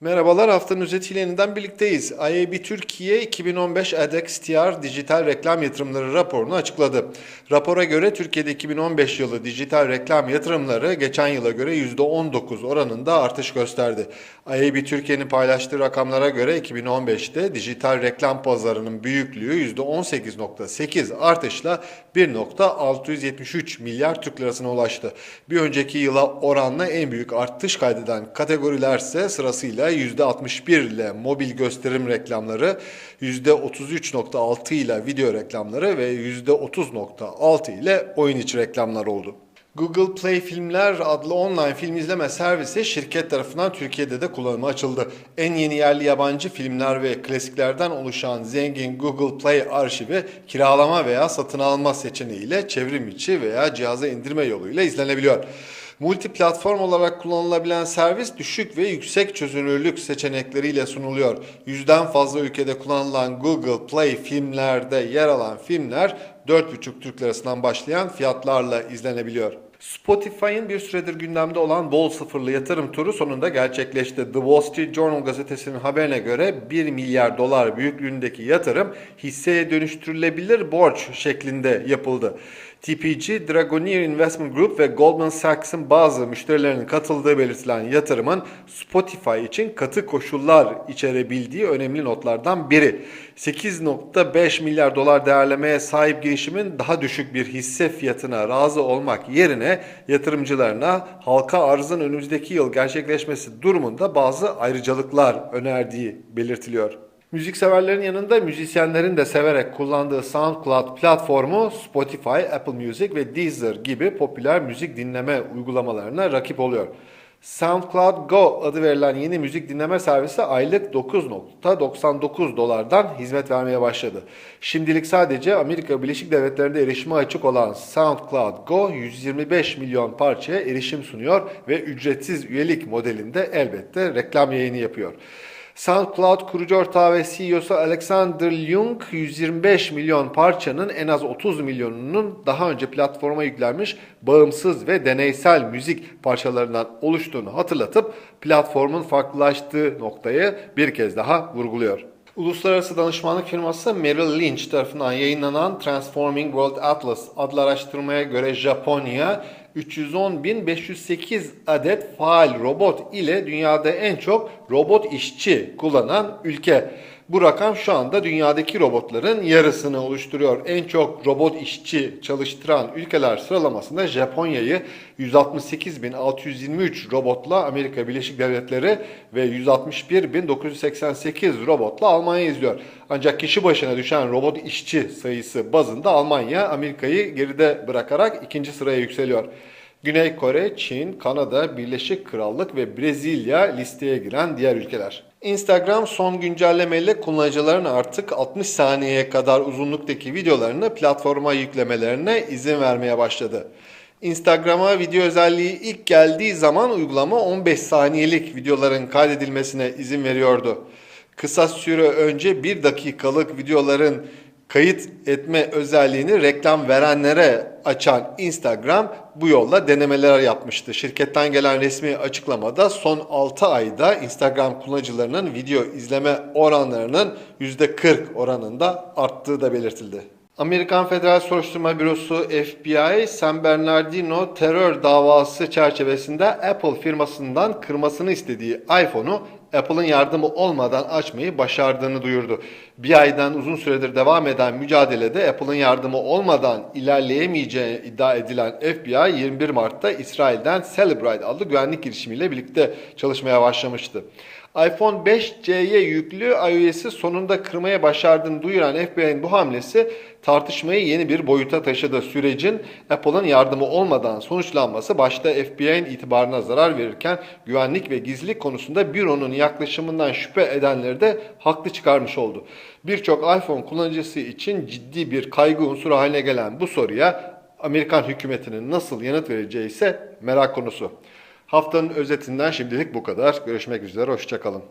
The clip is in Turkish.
Merhabalar haftanın özetiyle yeniden birlikteyiz. IAB Türkiye 2015 ADEX-TR dijital reklam yatırımları raporunu açıkladı. Rapora göre Türkiye'de 2015 yılı dijital reklam yatırımları geçen yıla göre %19 oranında artış gösterdi. IAB Türkiye'nin paylaştığı rakamlara göre 2015'te dijital reklam pazarının büyüklüğü %18.8 artışla 1.673 milyar Türk lirasına ulaştı. Bir önceki yıla oranla en büyük artış kaydeden kategorilerse sırasıyla %61 ile mobil gösterim reklamları, %33.6 ile video reklamları ve %30.6 ile oyun içi reklamlar oldu. Google Play Filmler adlı online film izleme servisi şirket tarafından Türkiye'de de kullanıma açıldı. En yeni yerli yabancı filmler ve klasiklerden oluşan zengin Google Play arşivi kiralama veya satın alma seçeneğiyle çevrim içi veya cihaza indirme yoluyla izlenebiliyor. Multi platform olarak kullanılabilen servis düşük ve yüksek çözünürlük seçenekleriyle sunuluyor. Yüzden fazla ülkede kullanılan Google Play filmlerde yer alan filmler 4,5 Türk lirasından başlayan fiyatlarla izlenebiliyor. Spotify'ın bir süredir gündemde olan bol sıfırlı yatırım turu sonunda gerçekleşti. The Wall Street Journal gazetesinin haberine göre 1 milyar dolar büyüklüğündeki yatırım hisseye dönüştürülebilir borç şeklinde yapıldı. TPG, Dragoneer Investment Group ve Goldman Sachs'ın bazı müşterilerinin katıldığı belirtilen yatırımın Spotify için katı koşullar içerebildiği önemli notlardan biri. 8.5 milyar dolar değerlemeye sahip girişimin daha düşük bir hisse fiyatına razı olmak yerine yatırımcılarına halka arzın önümüzdeki yıl gerçekleşmesi durumunda bazı ayrıcalıklar önerdiği belirtiliyor. Müzikseverlerin yanında müzisyenlerin de severek kullandığı SoundCloud platformu Spotify, Apple Music ve Deezer gibi popüler müzik dinleme uygulamalarına rakip oluyor. SoundCloud Go adı verilen yeni müzik dinleme servisi aylık 9.99 dolardan hizmet vermeye başladı. Şimdilik sadece Amerika Birleşik Devletleri'nde erişime açık olan SoundCloud Go 125 milyon parçaya erişim sunuyor ve ücretsiz üyelik modelinde elbette reklam yayını yapıyor. SoundCloud kurucu ortağı ve CEO'su Alexander Ljung 125 milyon parçanın en az 30 milyonunun daha önce platforma yüklenmiş bağımsız ve deneysel müzik parçalarından oluştuğunu hatırlatıp platformun farklılaştığı noktayı bir kez daha vurguluyor. Uluslararası danışmanlık firması Merrill Lynch tarafından yayınlanan Transforming World Atlas adlı araştırmaya göre Japonya 310.508 adet faal robot ile dünyada en çok robot işçi kullanan ülke. Bu rakam şu anda dünyadaki robotların yarısını oluşturuyor. En çok robot işçi çalıştıran ülkeler sıralamasında Japonya'yı 168.623 robotla Amerika Birleşik Devletleri ve 161.988 robotla Almanya izliyor. Ancak kişi başına düşen robot işçi sayısı bazında Almanya Amerika'yı geride bırakarak ikinci sıraya yükseliyor. Güney Kore, Çin, Kanada, Birleşik Krallık ve Brezilya listeye giren diğer ülkeler. Instagram son güncellemeyle kullanıcıların artık 60 saniyeye kadar uzunluktaki videolarını platforma yüklemelerine izin vermeye başladı. Instagram'a video özelliği ilk geldiği zaman uygulama 15 saniyelik videoların kaydedilmesine izin veriyordu. Kısa süre önce 1 dakikalık videoların kayıt etme özelliğini reklam verenlere açan Instagram bu yolla denemeler yapmıştı. Şirketten gelen resmi açıklamada son 6 ayda Instagram kullanıcılarının video izleme oranlarının %40 oranında arttığı da belirtildi. Amerikan Federal Soruşturma Bürosu FBI, San Bernardino terör davası çerçevesinde Apple firmasından kırmasını istediği iPhone'u Apple'ın yardımı olmadan açmayı başardığını duyurdu. Bir aydan uzun süredir devam eden mücadelede Apple'ın yardımı olmadan ilerleyemeyeceği iddia edilen FBI 21 Mart'ta İsrail'den Celebrite adlı güvenlik girişimiyle birlikte çalışmaya başlamıştı iPhone 5C'ye yüklü iOS'i sonunda kırmaya başardığını duyuran FBI'nin bu hamlesi tartışmayı yeni bir boyuta taşıdı. Sürecin Apple'ın yardımı olmadan sonuçlanması başta FBI'nin itibarına zarar verirken güvenlik ve gizlilik konusunda büronun yaklaşımından şüphe edenleri de haklı çıkarmış oldu. Birçok iPhone kullanıcısı için ciddi bir kaygı unsuru haline gelen bu soruya Amerikan hükümetinin nasıl yanıt vereceği ise merak konusu. Haftanın özetinden şimdilik bu kadar. Görüşmek üzere, hoşçakalın.